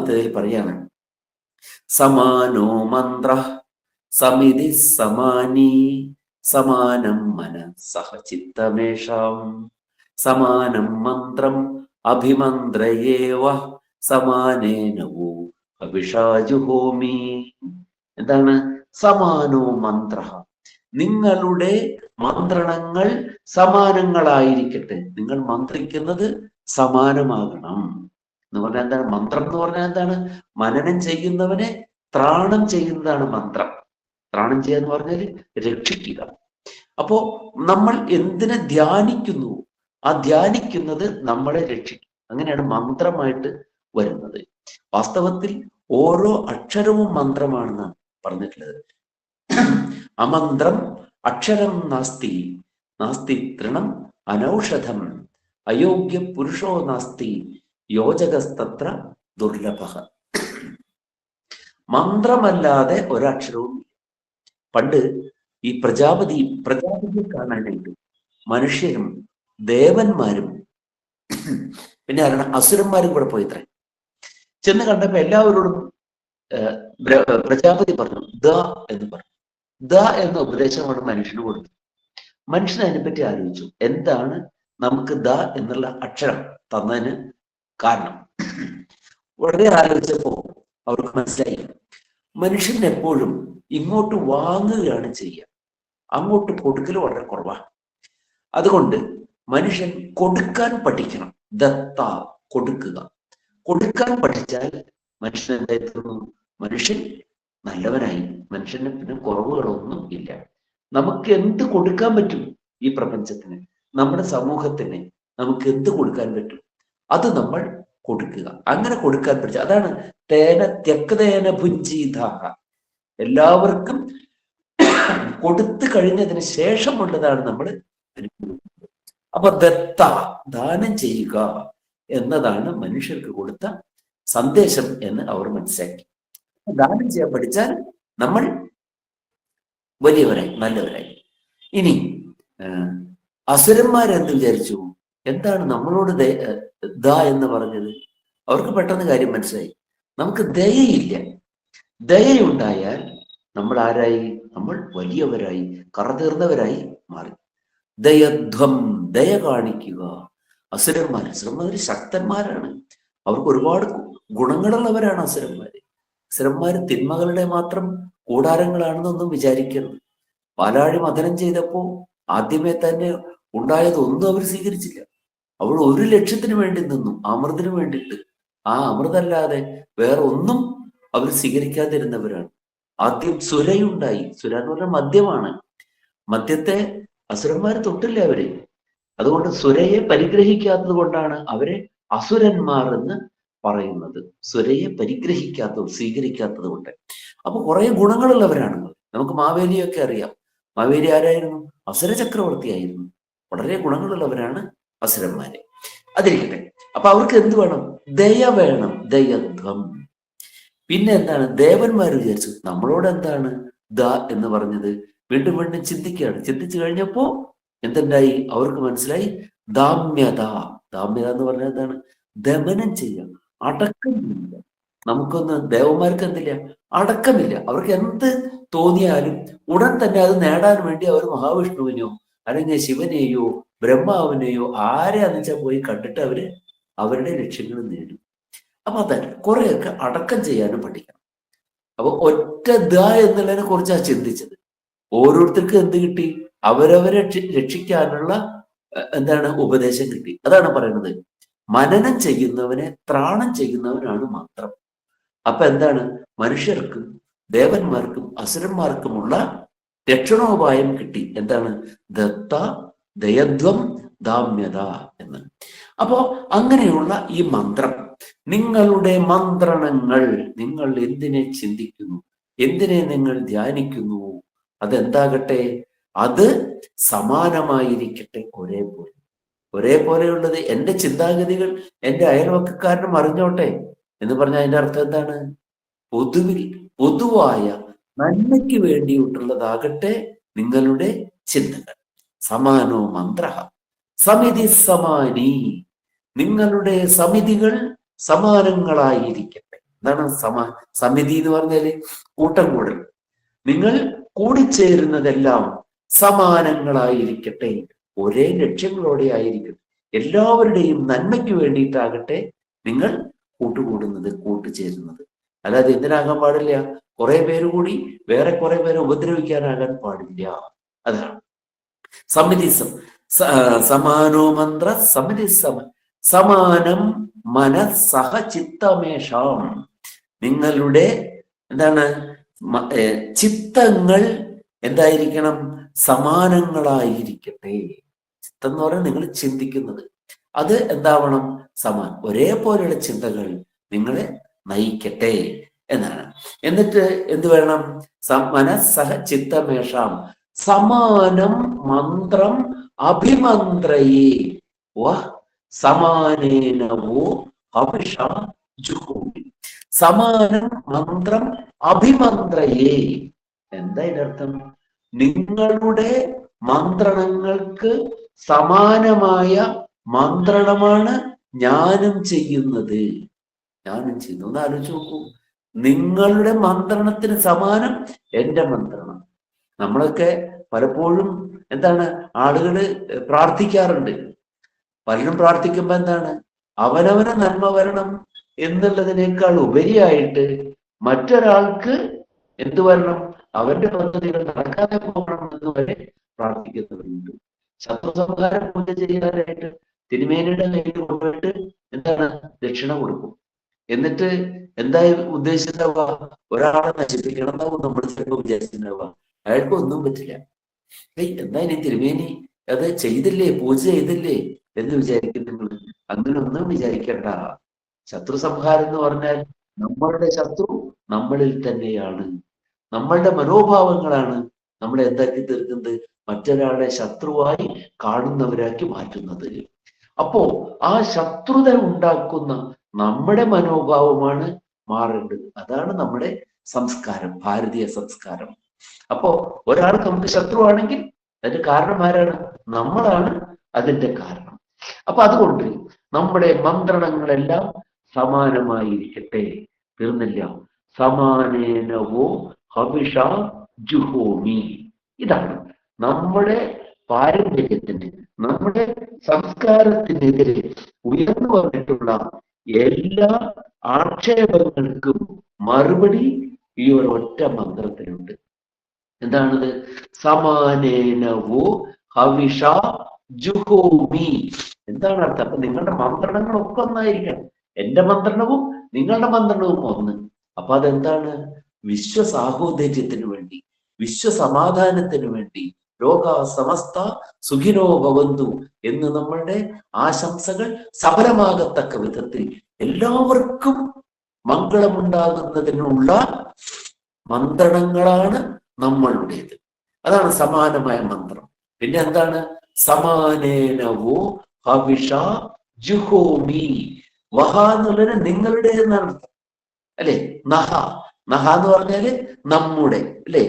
മൂന്നാമത്തേതിൽ പറയാണ്. സമാനോ മന്ത്ര സമിതി സമാനി സമാനം മന സഹചിത്തമേഷാം സമാനം മന്ത്രം അഭിമന്ത്രയേവ സമാനേനവോ അഭിഷാജുഹോമി എന്താണ്? സമാനോ മന്ത്ര. നിങ്ങളുടെ മന്ത്രണങ്ങൾ സമാനങ്ങളായിരിക്കട്ടെ. നിങ്ങൾ മന്ത്രിക്കുന്നത് സമാനമാകണം. എന്ന് പറഞ്ഞാൽ എന്താണ്? മന്ത്രം എന്ന് പറഞ്ഞാൽ എന്താണ്? മനനം ചെയ്യുന്നവനെ ത്രാണം ചെയ്യുന്നതാണ് മന്ത്രം. ത്രാണം ചെയ്യുക എന്ന് പറഞ്ഞാൽ രക്ഷിക്കുക. അപ്പോ നമ്മൾ എന്തിനെ ധ്യാനിക്കുന്നു? ആ ധ്യാനിക്കുന്നത് നമ്മളെ രക്ഷിക്കും. അങ്ങനെയാണ് മന്ത്രമായിട്ട് വരുന്നത്. വാസ്തവത്തിൽ ഓരോ അക്ഷരവും മന്ത്രമാണെന്നാണ് പറഞ്ഞിട്ടുള്ളത്. അമന്ത്രം അക്ഷരം നാസ്തി നാസ്തി തൃണം അനൗഷധം അയോഗ്യ പുരുഷോ നാസ്തി യോജകസ്തത്ര ദുർലഭ. മന്ത്രമല്ലാതെ ഒരക്ഷരവും. പണ്ട് ഈ പ്രജാപതി പ്രജാപതിയെ കാണാനായിട്ട് മനുഷ്യരും ദേവന്മാരും പിന്നെ ആരാണ് അസുരന്മാരും കൂടെ പോയിത്രേ. ചെന്ന് കണ്ടപ്പോ എല്ലാവരോടും പ്രജാപതി പറഞ്ഞു ദ എന്ന് പറഞ്ഞു. ദ എന്ന ഉപദേശമാണ് മനുഷ്യന് കൊടുത്തത് മനുഷ്യൻ അതിനെപ്പറ്റി ആലോചിച്ചു. എന്താണ് നമുക്ക് ദ എന്നുള്ള അക്ഷരം തന്നതിന് കാരണം. വളരെ ആലോചിച്ചപ്പോ അവർക്ക് മനസ്സിലായി. മനുഷ്യൻ എപ്പോഴും ഇങ്ങോട്ട് വാങ്ങുകയാണ് ചെയ്യുക. അങ്ങോട്ട് കൊടുക്കൽ വളരെ കുറവാണ്. അതുകൊണ്ട് മനുഷ്യൻ കൊടുക്കാൻ പഠിക്കണം. ദത്ത കൊടുക്കുക. കൊടുക്കാൻ പഠിച്ചാൽ മനുഷ്യൻ എന്തായി മനുഷ്യൻ നല്ലവനായി. മനുഷ്യന് പിന്നെ കുറവുകളൊന്നും ഇല്ല. നമുക്ക് എന്ത് കൊടുക്കാൻ പറ്റും ഈ പ്രപഞ്ചത്തിന്? നമ്മുടെ സമൂഹത്തിന് നമുക്ക് എന്ത് കൊടുക്കാൻ പറ്റും? അത് നമ്മൾ കൊടുക്കുക. അങ്ങനെ കൊടുക്കാൻ പഠിച്ച അതാണ് തേന തെക്കതേന ഭുഞ്ചീതാഹ എല്ലാവർക്കും കൊടുത്തു കഴിഞ്ഞതിന് ശേഷമുള്ളതാണ് നമ്മൾ അപ്പൊ ദത്ത ദാനം ചെയ്യുക എന്നതാണ് മനുഷ്യർക്ക് കൊടുത്ത സന്ദേശം എന്ന് അവർ മനസ്സിലാക്കി. ദാനം ചെയ്യാൻ പഠിച്ചാൽ നമ്മൾ വലിയവരായി നല്ലവരായി. ഇനി അസുരന്മാരെന്ത് വിചാരിച്ചു? എന്താണ് നമ്മളോട് ദ എന്ന് പറഞ്ഞത്? അവർക്ക് പെട്ടെന്ന് കാര്യം മനസ്സിലായി. നമുക്ക് ദയയില്ല. ദയയുണ്ടായാൽ നമ്മൾ ആരായി നമ്മൾ വലിയവരായി കറതീർന്നവരായി മാറി. ദയധ്വം ദയ കാണിക്കുക. അസുരന്മാർ അസുരന്മാർ ശക്തന്മാരാണ്. അവർക്ക് ഒരുപാട് ഗുണങ്ങളുള്ളവരാണ് അസുരന്മാര്. അസുരന്മാര് തിന്മകളുടെ മാത്രം കൂടാരങ്ങളാണെന്നൊന്നും വിചാരിക്കരുത്. പാലാഴി മഥനം ചെയ്തപ്പോ ആദ്യമേ തന്നെ ഉണ്ടായതൊന്നും അവർ സ്വീകരിച്ചില്ല. അവൾ ഒരു ലക്ഷ്യത്തിന് വേണ്ടി നിന്നു അമൃതിന് വേണ്ടിയിട്ട്. ആ അമൃതല്ലാതെ വേറെ ഒന്നും അവർ സ്വീകരിക്കാതിരുന്നവരാണ്. ആദ്യം സുരയുണ്ടായി സുര എന്ന് പറഞ്ഞാൽ മദ്യമാണ്. മദ്യത്തെ അസുരന്മാർ തൊട്ടില്ല അവർ? അതുകൊണ്ട് സുരയെ പരിഗ്രഹിക്കാത്തത് കൊണ്ടാണ് അവരെ അസുരന്മാർ എന്ന് പറയുന്നത്. സുരയെ പരിഗ്രഹിക്കാത്തത് സ്വീകരിക്കാത്തത് കൊണ്ട്. അപ്പൊ കുറെ ഗുണങ്ങളുള്ളവരാണ് നമുക്ക് മാവേലിയൊക്കെ അറിയാം. മാവേലി ആരായിരുന്നു? അസുര ചക്രവർത്തിയായിരുന്നു വളരെ ഗുണങ്ങളുള്ളവരാണ് അസുരന്മാര്. അതിരിക്കട്ടെ. അപ്പൊ അവർക്ക് എന്ത് വേണം? ദയ വേണം. ദയത്വം. പിന്നെ എന്താണ്? ദേവന്മാർ വിചാരിച്ചു നമ്മളോട് എന്താണ് ദ എന്ന് പറഞ്ഞത്? വീണ്ടും വീണ്ടും ചിന്തിക്കുകയാണ്. ചിന്തിച്ചു കഴിഞ്ഞപ്പോ എന്തുണ്ടായി? അവർക്ക് മനസ്സിലായി ദാമ്യത. ദാമ്യത എന്ന് പറഞ്ഞാൽ എന്താണ്? ദമനം ചെയ്യുക. അടക്കമില്ല. നമുക്കൊന്ന് ദേവന്മാർക്ക് എന്തില്ല? അടക്കമില്ല. അവർക്ക് എന്ത് തോന്നിയാലും ഉടൻ തന്നെ അത് നേടാൻ വേണ്ടി അവർ മഹാവിഷ്ണുവിനെയോ അല്ലെങ്കിൽ ശിവനെയോ ബ്രഹ്മാവിനെയോ ആരെ വെച്ചാൽ പോയി കണ്ടിട്ട് അവർ അവരുടെ ലക്ഷ്യങ്ങൾ നേടും. അപ്പൊ അതല്ല കുറെയൊക്കെ അടക്കം ചെയ്യാനും പഠിക്കണം. അപ്പൊ ഒറ്റ ദ എന്നുള്ളതിനെ കുറിച്ചാണ് ചിന്തിച്ചത്. ഓരോരുത്തർക്കും എന്ത് കിട്ടി? അവരവരെ രക്ഷി- രക്ഷിക്കാനുള്ള എന്താണ് ഉപദേശം കിട്ടി. അതാണ് പറയുന്നത്. മനനം ചെയ്യുന്നവനെ ത്രാണം ചെയ്യുന്നവനാണ് മാത്രം. അപ്പൊ എന്താണ്? മനുഷ്യർക്കും ദേവന്മാർക്കും അസുരന്മാർക്കുമുള്ള രക്ഷണോപായം കിട്ടി. എന്താണ്? ദത്ത ദയധ്വം ദാമ്യത എന്ന്. അപ്പോ അങ്ങനെയുള്ള ഈ മന്ത്രം നിങ്ങളുടെ മന്ത്രണങ്ങൾ നിങ്ങൾ എന്തിനെ ചിന്തിക്കുന്നു? എന്തിനെ നിങ്ങൾ ധ്യാനിക്കുന്നു? അതെന്താകട്ടെ? അത് സമാനമായിരിക്കട്ടെ ഒരേപോലെ. ഒരേപോലെയുള്ളത് എന്റെ ചിന്താഗതികൾ എന്റെ അയൽവക്കക്കാരനും അറിഞ്ഞോട്ടെ എന്ന് പറഞ്ഞാൽ അതിന്റെ അർത്ഥം എന്താണ്? പൊതുവിൽ പൊതുവായ നന്മയ്ക്ക് വേണ്ടിയിട്ടുള്ളതാകട്ടെ നിങ്ങളുടെ ചിന്തകൾ. സമാനോ മന്ത്ര സമിതി സമാനി. നിങ്ങളുടെ സമിതികൾ സമാനങ്ങളായിരിക്കട്ടെ. എന്താണ് സമാ സമിതി എന്ന് പറഞ്ഞാൽ? കൂട്ടം കൂടൽ. നിങ്ങൾ കൂടിച്ചേരുന്നതെല്ലാം സമാനങ്ങളായിരിക്കട്ടെ. ഒരേ ലക്ഷ്യങ്ങളോടെ ആയിരിക്കട്ടെ എല്ലാവരുടെയും നന്മയ്ക്ക് വേണ്ടിയിട്ടാകട്ടെ നിങ്ങൾ കൂട്ടുകൂടുന്നത് കൂട്ടുചേരുന്നത്. അല്ലാതെ എന്തിനാകാൻ പാടില്ല? കുറെ പേര് കൂടി വേറെ കുറെ പേരെ ഉപദ്രവിക്കാനാകാൻ പാടില്ല. അതാണ്. സമിതിസം. സമാനോ മന്ത്ര സമിതി സമ സമാനം മനസ്സഹ ചിത്തമേഷാം. നിങ്ങളുടെ എന്താണ്? ചിത്തങ്ങൾ എന്തായിരിക്കണം? സമാനങ്ങളായിരിക്കട്ടെ. ചിത്തം എന്ന് പറഞ്ഞാൽ നിങ്ങൾ ചിന്തിക്കുന്നത്. അത് എന്താവണം? സമാൻ ഒരേപോലെയുള്ള ചിന്തകൾ നിങ്ങളെ നയിക്കട്ടെ. എന്നാണ്. എന്നിട്ട് എന്ത് വേണം മനസ്സഹ ചിത്തമേഷാം. സമാനം മന്ത്രം അഭിമന്ത്രയേ സമാനേനവോ അഭിഷ സമാനം മന്ത്രം അഭിമന്ത്രയേ എന്താ ഇതിനർത്ഥം നിങ്ങളുടെ മന്ത്രണങ്ങൾക്ക് സമാനമായ മന്ത്രണമാണ് ഞാനും ചെയ്യുന്നത്. ഞാനും ചെയ്യുന്നു ഒന്ന് ആലോചിച്ച് നോക്കൂ. നിങ്ങളുടെ മന്ത്രണത്തിന് സമാനം എന്റെ മന്ത്രണം. നമ്മളൊക്കെ പലപ്പോഴും എന്താണ് ആളുകൾ പ്രാർത്ഥിക്കാറുണ്ട്. പലരും പ്രാർത്ഥിക്കുമ്പോൾ എന്താണ്? അവനവന് നന്മ വരണം എന്നുള്ളതിനേക്കാൾ ഉപരിയായിട്ട് മറ്റൊരാൾക്ക് എന്തു വരണം? അവന്റെ പദ്ധതികൾ നടക്കാതെ പോകണം എന്ന് വരെ പ്രാർത്ഥിക്കുന്നവരുണ്ട് ശത്രുസംഹാരം പൂജ ചെയ്യാനായിട്ട് തിരുമേനിയുടെ കയ്യിൽ കൊണ്ടുപോയിട്ട് എന്താണ്? ദക്ഷിണ കൊടുക്കും. എന്നിട്ട് എന്തായി ഉദ്ദേശിച്ചിട്ടുണ്ടാവുക? ഒരാളെ നശിപ്പിക്കണം എന്നാവും നമ്മൾ ചിലപ്പോൾ വിചാരിച്ചിട്ടുണ്ടാവുക. അയാൾക്ക് ഒന്നും പറ്റില്ല. എന്താ ഇനി തിരുമേനി? അത് ചെയ്തില്ലേ? പൂജ ചെയ്തില്ലേ? എന്ന് വിചാരിക്കും നിങ്ങൾ അങ്ങനെ ഒന്നും വിചാരിക്കണ്ട. ശത്രു സംഹാരം എന്ന് പറഞ്ഞാൽ നമ്മളുടെ ശത്രു നമ്മളിൽ തന്നെയാണ്. നമ്മളുടെ മനോഭാവങ്ങളാണ് നമ്മളെ എന്താക്കി തീർക്കുന്നത്? മറ്റൊരാളെ ശത്രുവായി കാണുന്നവരാക്കി മാറ്റുന്നത്. അപ്പോ ആ ശത്രുത ഉണ്ടാക്കുന്ന നമ്മുടെ മനോഭാവമാണ് മാറേണ്ടത്. അതാണ് നമ്മുടെ സംസ്കാരം ഭാരതീയ സംസ്കാരം. അപ്പോ ഒരാൾക്ക് നമുക്ക് ശത്രുവാണെങ്കിൽ അതിന്റെ കാരണം ആരാണ്? നമ്മളാണ് അതിന്റെ കാരണം. അപ്പൊ അതുകൊണ്ട് നമ്മുടെ മന്ത്രണങ്ങളെല്ലാം സമാനമായിരിക്കട്ടെ? തീർന്നില്ല. സമാനേനവോ ഹവിഷ ജുഹോമി. ഇതാണ് നമ്മുടെ പാരമ്പര്യത്തിന് നമ്മുടെ സംസ്കാരത്തിനെതിരെ ഉയർന്നു വന്നിട്ടുള്ള എല്ലാ ആക്ഷേപങ്ങൾക്കും മറുപടി ഈ ഒറ്റ മന്ത്രത്തിലുണ്ട് എന്താണത്? സമാനേനവോ ഹവിഷ ജുഹോമി. എന്താണ് അർത്ഥം? അപ്പൊ നിങ്ങളുടെ മന്ത്രണങ്ങളൊക്കെ ഒന്നായിരിക്കണം. എന്റെ മന്ത്രണവും നിങ്ങളുടെ മന്ത്രണവും ഒന്ന്. അപ്പൊ അതെന്താണ്? വിശ്വ സാഹോദര്യത്തിന് വേണ്ടി വിശ്വസമാധാനത്തിന് വേണ്ടി ലോക സമസ്ത സുഖിനോ ഭവന്തു എന്ന് നമ്മളുടെ ആശംസകൾ സഫലമാകത്തക്ക വിധത്തിൽ എല്ലാവർക്കും മംഗളമുണ്ടാകുന്നതിനുള്ള മന്ത്രണങ്ങളാണ് നമ്മളുടേത്. അതാണ് സമാനമായ മന്ത്രം. പിന്നെ എന്താണ്? സമാനേനവോ ഹവിഷ ജുഹോമി വഹ എന്നുള്ളത് നിങ്ങളുടെ എന്നാണ് അല്ലെ? നഹ. നഹ എന്ന് പറഞ്ഞാൽ നമ്മുടെ അല്ലെ?